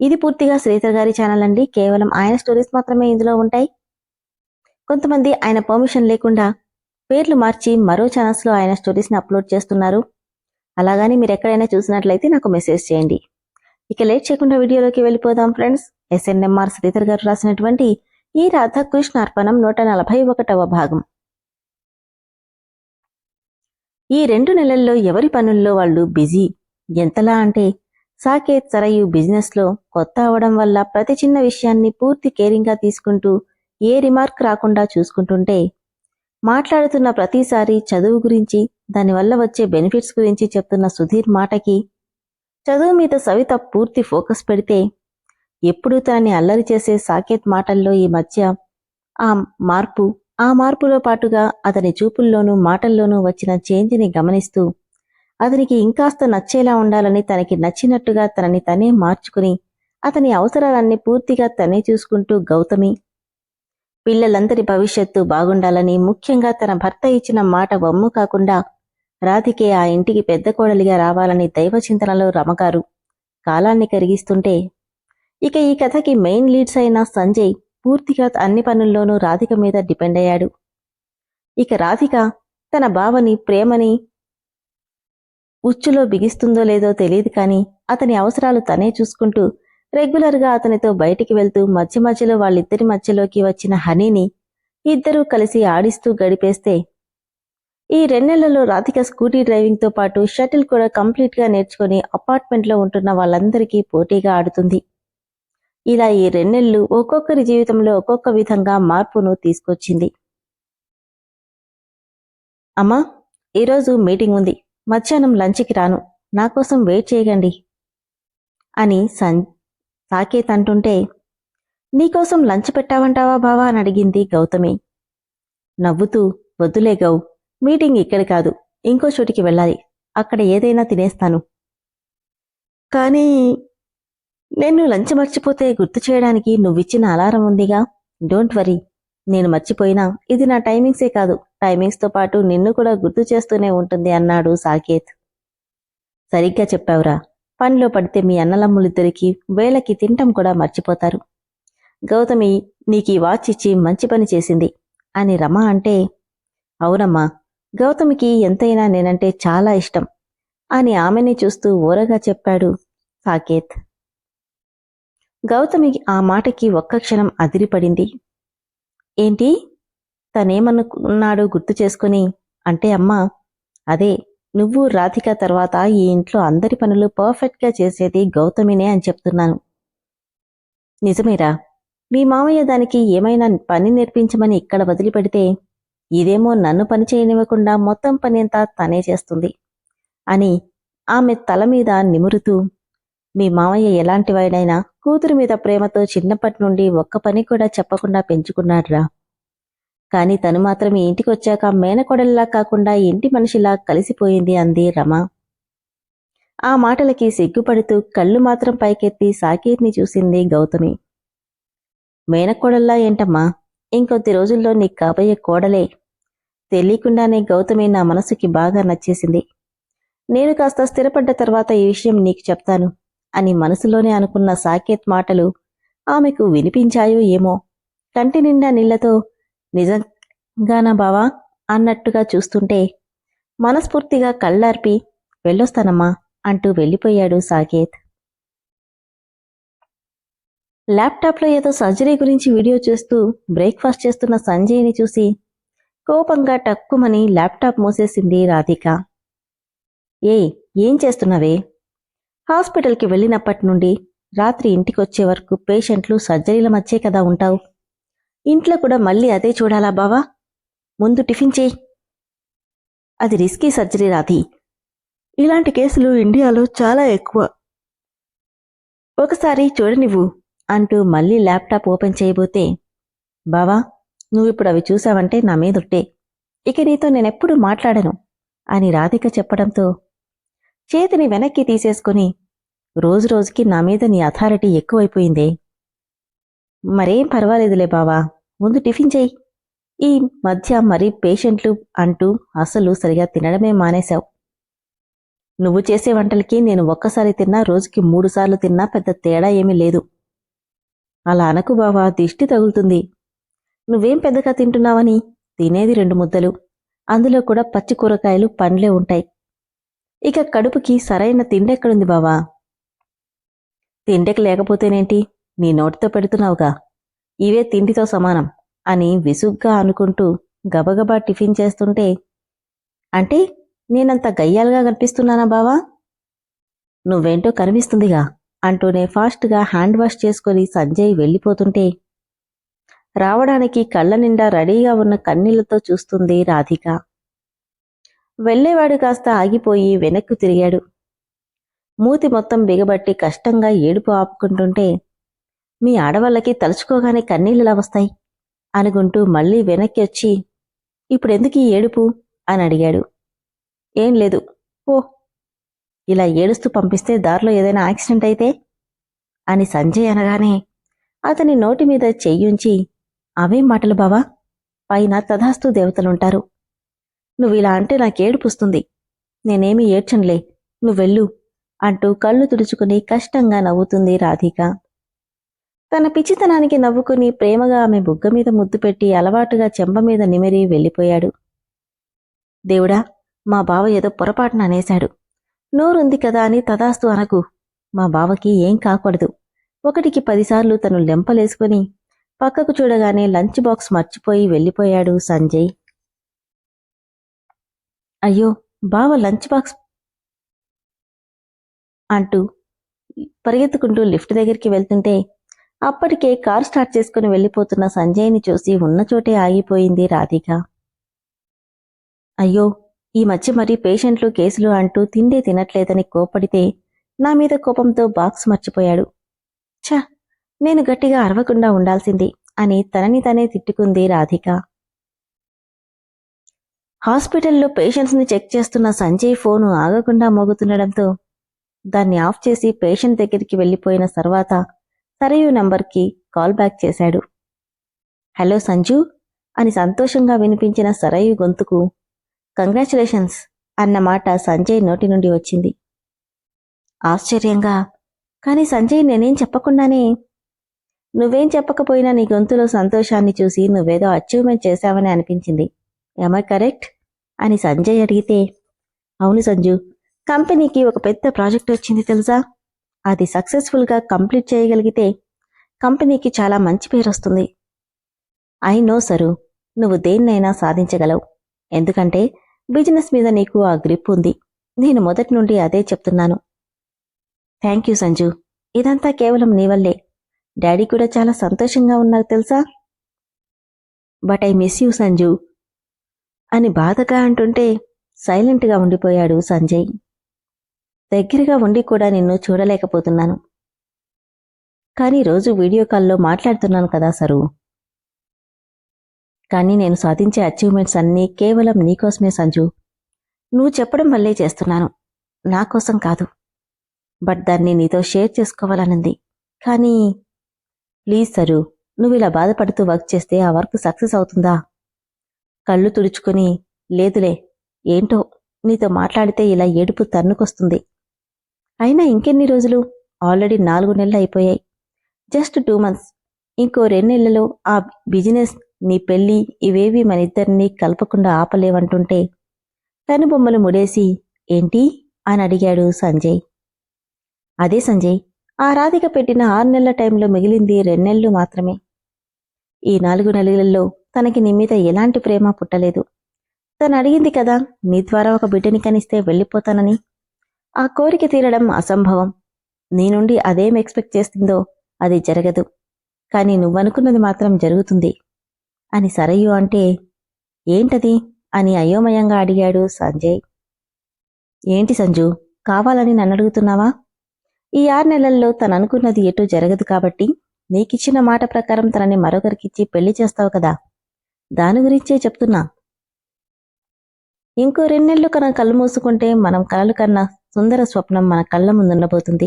ఇది పూర్తిగా శ్రీధర్ గారి ఛానల్ అండి. కేవలం ఆయన స్టోరీస్ మాత్రమే ఇందులో ఉంటాయి. కొంతమంది ఆయన పర్మిషన్ లేకుండా పేర్లు మార్చి మరో ఛానల్స్లో ఆయన స్టోరీస్ని అప్లోడ్ చేస్తున్నారు. అలాగని మీరు ఎక్కడైనా చూసినట్లయితే నాకు మెసేజ్ చేయండి. ఇక లేట్ చేయకుండా వీడియోలోకి వెళ్ళిపోదాం ఫ్రెండ్స్ ఎస్ఎన్ఎంఆర్ శ్రీధర్ గారు రాసినటువంటి ఈ రాధాకృష్ణ అర్పణం నూట నలభై ఒకటవ భాగం. ఈ రెండు నెలల్లో ఎవరి పనుల్లో వాళ్ళు బిజీ? ఎంతలా అంటే సాకేత్ సరయు బిజినెస్లో కొత్త అవడం వల్ల ప్రతి చిన్న విషయాన్ని పూర్తి కేరింగ్గా తీసుకుంటూ ఏ రిమార్క్ రాకుండా చూసుకుంటుంటే మాట్లాడుతున్న ప్రతిసారి చదువు గురించి దానివల్ల వచ్చే బెనిఫిట్స్ గురించి చెప్తున్న సుధీర్ మాటకి చదువు మీద సవిత పూర్తి ఫోకస్ పెడితే ఎప్పుడూ తనని అల్లరి చేసే సాకేత్ మాటల్లో ఈ మధ్య ఆ మార్పు ఆ మార్పులో పాటుగా అతని చూపుల్లోనూ మాటల్లోనూ వచ్చిన చేంజ్ని గమనిస్తూ అతనికి ఇంకాస్త నచ్చేలా ఉండాలని తనకి నచ్చినట్టుగా తనని తనే మార్చుకుని అతని అవసరాలన్నీ పూర్తిగా తనే చూసుకుంటూ గౌతమి పిల్లలందరి భవిష్యత్తు బాగుండాలని ముఖ్యంగా తన భర్త ఇచ్చిన మాట వమ్ము కాకుండా రాధికే ఆ ఇంటికి పెద్ద కోడలిగా రావాలని దైవ చింతనలో రమగారు. కాలాన్ని కరిగిస్తుంటే ఇక ఈ కథకి మెయిన్ లీడ్స్ అయిన సంజయ్ పూర్తిగా అన్ని పనుల్లోనూ రాధిక మీద డిపెండ్ అయ్యాడు. ఇక రాధిక తన బావని ప్రేమని ఉచ్చులో బిగిస్తుందో లేదో తెలియదు కానీ అతని అవసరాలు తనే చూసుకుంటూ రెగ్యులర్గా అతనితో బయటికి వెళ్తూ మధ్య మధ్యలో వాళ్ళిద్దరి మధ్యలోకి వచ్చిన హనీని ఇద్దరూ కలిసి ఆడిస్తూ గడిపేస్తే ఈ రెండేళ్ళలో రాధిక స్కూటీ డ్రైవింగ్తో పాటు షటిల్ కూడా కంప్లీట్గా నేర్చుకుని అపార్ట్మెంట్లో ఉంటున్న వాళ్ళందరికీ పోటీగా ఆడుతుంది. ఇలా ఈ రెండెళ్ళు ఒక్కొక్కరి జీవితంలో ఒక్కొక్క విధంగా మార్పును తీసుకొచ్చింది. అమ్మా ఈరోజు మీటింగ్ ఉంది. మధ్యాహ్నం లంచ్కి రాను. నా కోసం వెయిట్ చేయగండి అని సం సాకేత్ అంటుంటే నీకోసం లంచ్ పెట్టావంటావా బావా? అని అడిగింది గౌతమి. నవ్వుతూ వద్దులే గౌ మీటింగ్ ఇక్కడ కాదు ఇంకో చోటికి వెళ్ళాలి అక్కడ ఏదైనా తినేస్తాను. కానీ నేను లంచ్ మర్చిపోతే గుర్తు చేయడానికి నువ్విచ్చిన అలారం ఉందిగా. డోంట్ వరీ నేను మర్చిపోయినా ఇది నా టైమింగ్సే కాదు. టైమింగ్స్తో పాటు నిన్ను కూడా గుర్తు చేస్తూనే ఉంటుంది అన్నాడు సాకేత్. సరిగ్గా చెప్పావురా. పనిలో పడితే మీ అన్నలమ్ములిద్దరికి వేళకి తింటం కూడా మర్చిపోతారు. గౌతమి నీకీ వాచ్ ఇచ్చి మంచి పని చేసింది అని రమ అంటే అవునమ్మా గౌతమికి ఎంతైనా నేనంటే చాలా ఇష్టం అని ఆమెని చూస్తూ ఊరగా చెప్పాడు సాకేత్. గౌతమికి ఆ మాటకి ఒక్క క్షణం అదిరిపడింది. ఏంటి? తనేమనుకున్నాడో గుర్తు చేసుకుని అంటే అమ్మా అదే నువ్వు రాధిక తర్వాత ఈ ఇంట్లో అందరి పనులు పర్ఫెక్ట్గా చేసేది గౌతమినే అని చెప్తున్నాను. నిజమేరా మీ మామయ్య దానికి ఏమైనా పని నేర్పించమని ఇక్కడ వదిలిపెడితే ఇదేమో నన్ను పని చేయనివ్వకుండా మొత్తం పని అంతా తనే చేస్తుంది అని ఆమె తల మీద నిమురుతూ మీ మామయ్య ఎలాంటి ఎలాంటివాడైనా కూతురు మీద ప్రేమతో చిన్నప్పటి నుండి ఒక్క పని కూడా చెప్పకుండా పెంచుకున్నాడురా. కాని తను మాత్రం ఈ ఇంటికి వచ్చాక మేనకోడల్లా కాకుండా ఇంటి మనిషిలా కలిసిపోయింది అంది రమ. ఆ మాటలకి సిగ్గుపడుతూ కళ్ళు మాత్రం పైకెత్తి సాకేత్ని చూసింది గౌతమి. మేనకోడల్లా ఏంటమ్మా? ఇంకొద్ది రోజుల్లో నీకు కాబోయే కోడలే. తెలియకుండానే గౌతమి నా మనసుకి బాగా నచ్చేసింది. నేను కాస్త స్థిరపడ్డ తర్వాత ఈ విషయం నీకు చెప్తాను అని మనసులోనే అనుకున్న సాకేత్ మాటలు ఆమెకు వినిపించాయో ఏమో. కంటి నిండా నీళ్ళతో నిజంగానా బావా? అన్నట్టుగా చూస్తుంటే మనస్ఫూర్తిగా కళ్ళార్పి వెళ్ళొస్తానమ్మా అంటూ వెళ్ళిపోయాడు సాకేత్. ల్యాప్టాప్లో ఏదో సర్జరీ గురించి వీడియో చూస్తూ బ్రేక్ఫాస్ట్ చేస్తున్న సంజయ్ని చూసి కోపంగా టక్కుమని ల్యాప్టాప్ మూసేసింది రాధిక. ఏ ఏం చేస్తున్నావే? హాస్పిటల్కి వెళ్ళినప్పటి నుండి రాత్రి ఇంటికొచ్చే వరకు పేషెంట్లు సర్జరీల మధ్యే కదా ఉంటావు. ఇంట్లో కూడా మళ్ళీ అదే చూడాలా బావా? ముందు టిఫిన్ చేయి. అది రిస్కీ సర్జరీ రాధి ఇలాంటి కేసులు ఇండియాలో చాలా ఎక్కువ. ఒకసారి చూడనివ్వు అంటూ మళ్ళీ ల్యాప్టాప్ ఓపెన్ చేయబోతే బావా నువ్విప్పుడు అవి చూసావంటే నా మీదుట్టే ఇక నీతో నేనెప్పుడు మాట్లాడను అని రాధిక చెప్పడంతో చేతిని వెనక్కి తీసేసుకుని రోజురోజుకి నా మీద నీ అథారిటీ ఎక్కువైపోయిందే. మరేం పర్వాలేదులే బావా. ముందు టిఫిన్ చేయి ఈ మధ్య మరీ పేషెంట్లు అంటూ అసలు సరిగా తినడమే మానేశావు. నువ్వు చేసే వంటలకి నేను ఒక్కసారి తిన్నా రోజుకి మూడుసార్లు తిన్నా పెద్ద తేడా ఏమీ లేదు. అలా అనకు బావా దిష్టి తగులుతుంది. నువ్వేం పెద్దగా తింటున్నావని? తినేది రెండు ముద్దలు. అందులో కూడా పచ్చి కూరగాయలు పండ్లే ఉంటాయి. ఇక కడుపుకి సరైన తిండెక్కడుంది బావా? తిండెకి లేకపోతేనేంటి? నీ నోటితో పెడుతున్నావుగా. ఇవే తిండితో సమానం అని విసుగ్గా అనుకుంటూ గబగబా టిఫిన్ చేస్తుంటే అంటే నేనంత గయ్యాలుగా కనిపిస్తున్నానా బావా? నువ్వేంటో కనిపిస్తుందిగా అంటూనే ఫాస్ట్గా హ్యాండ్ వాష్ చేసుకొని సంజయ్ వెళ్ళిపోతుంటే రావడానికి కళ్ళ నిండా రెడీగా ఉన్న కన్నీళ్ళతో చూస్తుంది రాధిక. వెళ్ళేవాడు కాస్త ఆగిపోయి వెనక్కు తిరిగాడు. మూతి మొత్తం బిగబట్టి కష్టంగా ఏడుపు ఆపుకుంటుంటే మీ ఆడవాళ్ళకి తలుచుకోగానే కన్నీళ్ళలా వస్తాయి? అనుకుంటూ మళ్ళీ వెనక్కి వచ్చి ఇప్పుడెందుకు ఈ ఏడుపు? అని అడిగాడు. ఏం లేదు. ఓ ఇలా ఏడుస్తూ పంపిస్తే దారిలో ఏదైనా యాక్సిడెంట్ అయితే? అని సంజయ్ అనగానే అతని నోటి మీద చెయ్యుంచి అవేం మాటలు బావా? పైన తధాస్తు దేవతలుంటారు. నువ్వు ఇలా అంటే నాకేడుపుస్తుంది నేనేమీ ఏడ్చనులే. నువ్వెళ్ళు అంటూ కళ్ళు తుడుచుకుని కష్టంగా నవ్వుతుంది రాధిక. తన పిచ్చితనానికి నవ్వుకుని ప్రేమగా ఆమె బుగ్గ మీద ముద్దు పెట్టి అలవాటుగా చెంప మీద నిమిరి వెళ్ళిపోయాడు. దేవుడా మా బావ ఏదో పొరపాటున అనేశాడు. నోరుంది కదా అని తదాస్తు అనకు. మా బావకి ఏం కాకూడదు. ఒకటికి పదిసార్లు తను లెంపలేసుకుని పక్కకు చూడగానే లంచ్ బాక్స్ మర్చిపోయి వెళ్ళిపోయాడు సంజయ్. అయ్యో బావ లంచ్ బాక్స్ అంటూ పరిగెత్తుకుంటూ లిఫ్ట్ దగ్గరికి వెళ్తుంటే అప్పటికే కార్ స్టార్ట్ చేసుకుని వెళ్ళిపోతున్న సంజయ్ని చూసి ఉన్న చోటే ఆగిపోయింది రాధిక. అయ్యో ఈ మధ్య మరి పేషెంట్లు కేసులు అంటూ తిండే తినట్లేదని కోపడితే నా మీద కోపంతో బాక్స్ మర్చిపోయాడు. ఛ నేను గట్టిగా అరవకుండా ఉండాల్సింది అని తనని తనే తిట్టుకుంది రాధిక. హాస్పిటల్లో పేషెంట్స్ని చెక్ చేస్తున్న సంజయ్ ఫోను ఆగకుండా మోగుతుండడంతో దాన్ని ఆఫ్ చేసి పేషెంట్ దగ్గరికి వెళ్ళిపోయిన తర్వాత సరయు నంబర్కి కాల్ బ్యాక్ చేశాడు. హలో సంజు అని సంతోషంగా వినిపించిన సరయు గొంతుకు కంగ్రాచులేషన్స్ అన్న మాట సంజయ్ నోటి నుండి వచ్చింది. ఆశ్చర్యంగా కానీ సంజయ్ నేనేం చెప్పకుండానే నువ్వేం చెప్పకపోయినా నీ గొంతులో సంతోషాన్ని చూసి నువ్వేదో అచీవ్మెంట్ చేశావని అనిపించింది. ఎమై కరెక్ట్ అని సంజయ్ అడిగితే అవును సంజు కంపెనీకి ఒక పెద్ద ప్రాజెక్ట్ వచ్చింది తెలుసా? అది సక్సెస్ఫుల్గా కంప్లీట్ చేయగలిగితే కంపెనీకి చాలా మంచి పేరు వస్తుంది. ఐ నో సరు నువ్వు దేన్నైనా సాధించగలవు. ఎందుకంటే బిజినెస్ మీద నీకు ఆ గ్రిప్ ఉంది. నేను మొదటి నుండి అదే చెప్తున్నాను. థ్యాంక్ యూ సంజు ఇదంతా కేవలం నీ వల్లే. డాడీ కూడా చాలా సంతోషంగా ఉన్నారు తెలుసా? But I miss you Sanju అని బాధగా అంటుంటే సైలెంట్గా ఉండిపోయాడు సంజయ్. దగ్గరగా ఉండి కూడా నిన్ను చూడలేకపోతున్నాను. కానీ రోజు వీడియో కాల్లో మాట్లాడుతున్నాను కదా సరు. కానీ నేను సాధించే అచీవ్మెంట్స్ అన్నీ కేవలం నీకోసమే సంజు. నువ్వు చెప్పడం వల్లే చేస్తున్నాను. నా కోసం కాదు. బట్ దాన్ని నీతో షేర్ చేసుకోవాలనుంది. కానీ ప్లీజ్ సరు నువ్వు ఇలా బాధపడుతూ వర్క్ చేస్తే ఆ వర్క్ సక్సెస్ అవుతుందా? కళ్ళు తుడుచుకుని లేదులే ఏంటో నీతో మాట్లాడితే ఇలా ఏడుపు తన్నుకొస్తుంది. అయినా ఇంకెన్ని రోజులు? ఆల్రెడీ నాలుగు నెలలు అయిపోయాయి. Just two months. ఇంకో నెలల్లో ఆ బిజినెస్ నీ పెళ్ళి ఇవేవి మన ఇద్దరిని కలపకుండా ఆపలేవంటుంటే కనుబొమ్మలు ముడేసి ఏంటి? అని అడిగాడు సంజయ్. అదే సంజయ్ ఆ రాధిక పెట్టిన ఆరు నెలల టైంలో మిగిలింది రెండెళ్ళు మాత్రమే. ఈ నాలుగు నెలలలో తనకి నీ మీద ఎలాంటి ప్రేమ పుట్టలేదు. తను అడిగింది కదా నీ ద్వారా ఒక బిడ్డని కనిస్తే వెళ్ళిపోతానని. ఆ కోరిక తీరడం అసంభవం. నీ నుండి అదేం ఎక్స్పెక్ట్ చేస్తుందో అది జరగదు. కానీ నువ్వనుకున్నది మాత్రం జరుగుతుంది. అని సరయు అంటే ఏంటది? అని అయోమయంగా అడిగాడు సంజయ్. ఏంటి సంజు కావాలని నన్ను అడుగుతున్నావా? ఈ ఆరు నెలల్లో తననుకున్నది ఎటూ జరగదు కాబట్టి నీకిచ్చిన మాట ప్రకారం తనని మరొకరికిచ్చి పెళ్ళి చేస్తావు కదా. దాని గురించే చెప్తున్నా. ఇంకో రెండేళ్ళు కన కళ్ళు మూసుకుంటే మనం కలలు కన్నా సుందర స్వప్నం మన కళ్ళ ముందుండబోతుంది.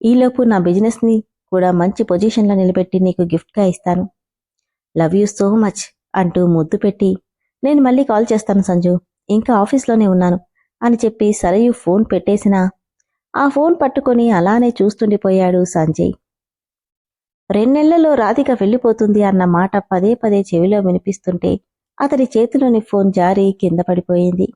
ఈలోపు నా బిజినెస్ని కూడా మంచి పొజిషన్లో నిలబెట్టి నీకు గిఫ్ట్గా ఇస్తాను. లవ్ యూ సో మచ్ అంటూ ముద్దు పెట్టి నేను మళ్ళీ కాల్ చేస్తాను సంజు ఇంకా ఆఫీస్లోనే ఉన్నాను అని చెప్పి సరయు ఫోన్ పెట్టేసినా ఆ ఫోన్ పట్టుకొని అలానే చూస్తుండిపోయాడు సంజయ్. రెండెళ్ళలో రాధిక వెళ్ళిపోతుంది అన్న మాట పదే పదే చెవిలో వినిపిస్తుంటే అతడి చేతిలోని ఫోన్ జారి కింద పడిపోయింది.